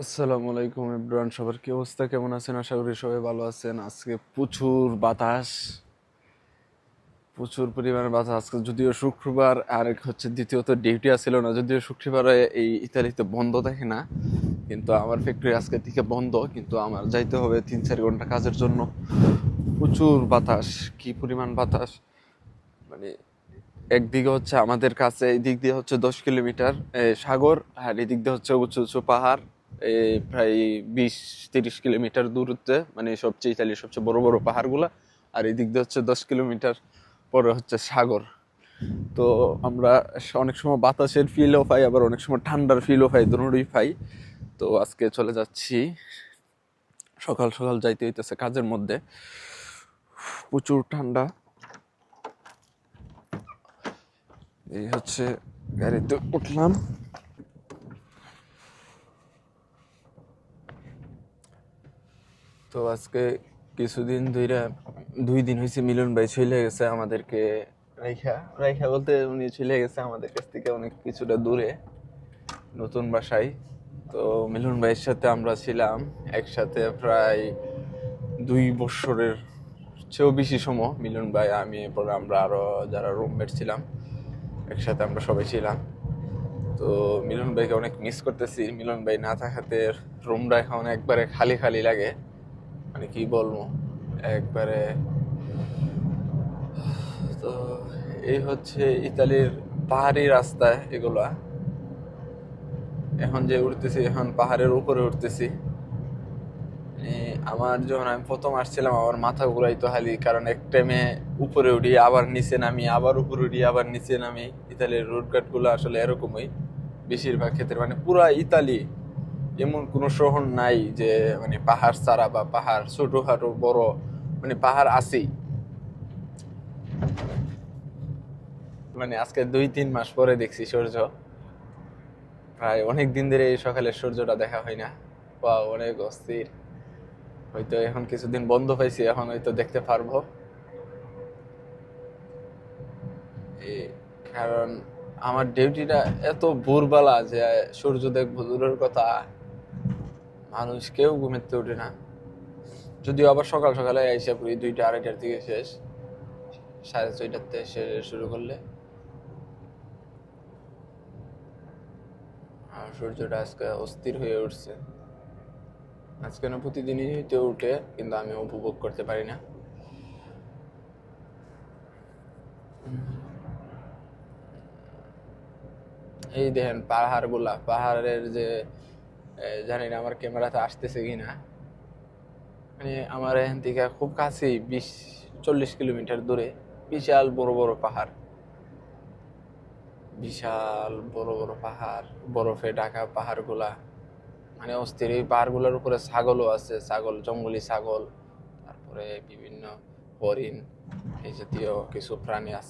আসসালামু আলাইকুম ইব্রান সবার কি অবস্থা? কেমন আছেন? আশা করি সবাই ভালো আছেন। আজকে প্রচুর বাতাস, প্রচুর পরিমাণে বাতাস। আজকে যদিও শুক্রবার, আর হচ্ছে দ্বিতীয়ত ডিউটি আসছিল না, যদিও শুক্রবারে এই ইতালিতে বন্ধ থাকে না, কিন্তু আমার ফ্যাক্টরি আজকে থেকে বন্ধ, কিন্তু আমার যাইতে হবে তিন চার ঘণ্টা কাজের জন্য। প্রচুর বাতাস, কি পরিমাণ বাতাস? মানে একদিকে হচ্ছে আমাদের কাছে এই দিক দিয়ে হচ্ছে দশ কিলোমিটার সাগর, আর এদিক দিয়ে হচ্ছে উঁচু উঁচু পাহাড়। এই প্রায় বিশ, তিরিশ কিলোমিটার দূরত্বে মানে সবচেয়ে ইতালির সবচেয়ে বড় বড় পাহাড়গুলা। আর এদিক দিয়ে হচ্ছে দশ কিলোমিটার পরে হচ্ছে সাগর। তো আমরা অনেক সময় বাতাসের ফিলও পাই, আবার অনেক সময় ঠান্ডার ফিলও পাই দুটোই পাই। তো আজকে চলে যাচ্ছি। সকাল সকাল যাইতে হইতেছে কাজের মধ্যে। প্রচুর ঠান্ডা। এই হচ্ছে গাড়িতে উঠলাম। তো আজকে কিছুদিন ধরে দুই দিন হয়েছে মিলন ভাই চলে গেছে আমাদেরকে রাইখা। রাইখা বলতে উনি চলে গেছে আমাদের কাছ থেকে অনেক কিছুটা দূরে, নতুন বাসায়। তো মিলন ভাইয়ের সাথে আমরা ছিলাম একসাথে প্রায় দুই বছরের চেয়েও বেশি সময় মিলন ভাই, আমি এরপর আমরা আরও যারা রুমমেট ছিলাম, একসাথে আমরা সবাই ছিলাম। তো মিলন ভাইকে অনেক মিস করতেছি। মিলন ভাই না থাকাতে রুমটা এখন একবারে খালি খালি লাগে। মানে কি বলব? একবারে, তো এই হচ্ছে ইতালির পাহাড়ি রাস্তা এগুলা। এখন যে উঠতেছি এখন পাহাড়ের উপরে উঠতেছি আমার যখন আমি প্রথম আসছিলাম, আমার মাথা ঘুরাইতো হালি কারণ এক টাইমে উপরে উঠি আবার নিচে নামি, আবার উপরে উঠি আবার নিচে নামি। ইতালির রোডঘাটগুলো আসলে এরকমই। বেশিরভাগ ক্ষেত্রে মানে পুরা ইতালি এমন কোনো শহর নাই যে মানে পাহাড় ছাড়া বা পাহাড় ছোটখাটো, বড় মানে পাহাড় আছেই। মানে আজকে দুই, তিন মাস পরে দেখছি সূর্য। প্রায় অনেক দিন ধরে এই সকালের সূর্যটা দেখা হয় না। বা অনেক অস্থির। হয়তো এখন কিছুদিন বন্ধ পাইছি এখন হয়তো দেখতে পারব। কারণ আমার ডিউটিটা এত ভোরবেলা যে সূর্য দূরের কথা। মানুষ কেউ ঘুমেতে ওঠে না। যদিও আবার সকাল সকালে এসে পড়ি, দুইটা, আড়াইটার দিকে শেষ। সাড়ে ছয়টাতে শেষ শুরু করলে। আর সূর্যটা আজকে অস্থির হয়ে উঠছে। আজকে না, প্রতিদিনই হইতে উঠে, কিন্তু আমি উপভোগ করতে পারি না। এই দেখেন পাহাড়গুলা পাহাড়ের যে জানি না আমার ক্যামেরাতে আসতেছে কিনা। মানে আমার এখান থেকে খুব কাছেই বিশ, চল্লিশ কিলোমিটার দূরে বিশাল বড় বড় পাহাড়। বিশাল বড় বড় পাহাড়, বরফে ঢাকা পাহাড়গুলা। মানে অস্থির, এই পাহাড়গুলোর উপরে ছাগলও আছে, ছাগল, জঙ্গলি ছাগল, তারপরে বিভিন্ন হরিণ, এই জাতীয় কিছু প্রাণী আছে।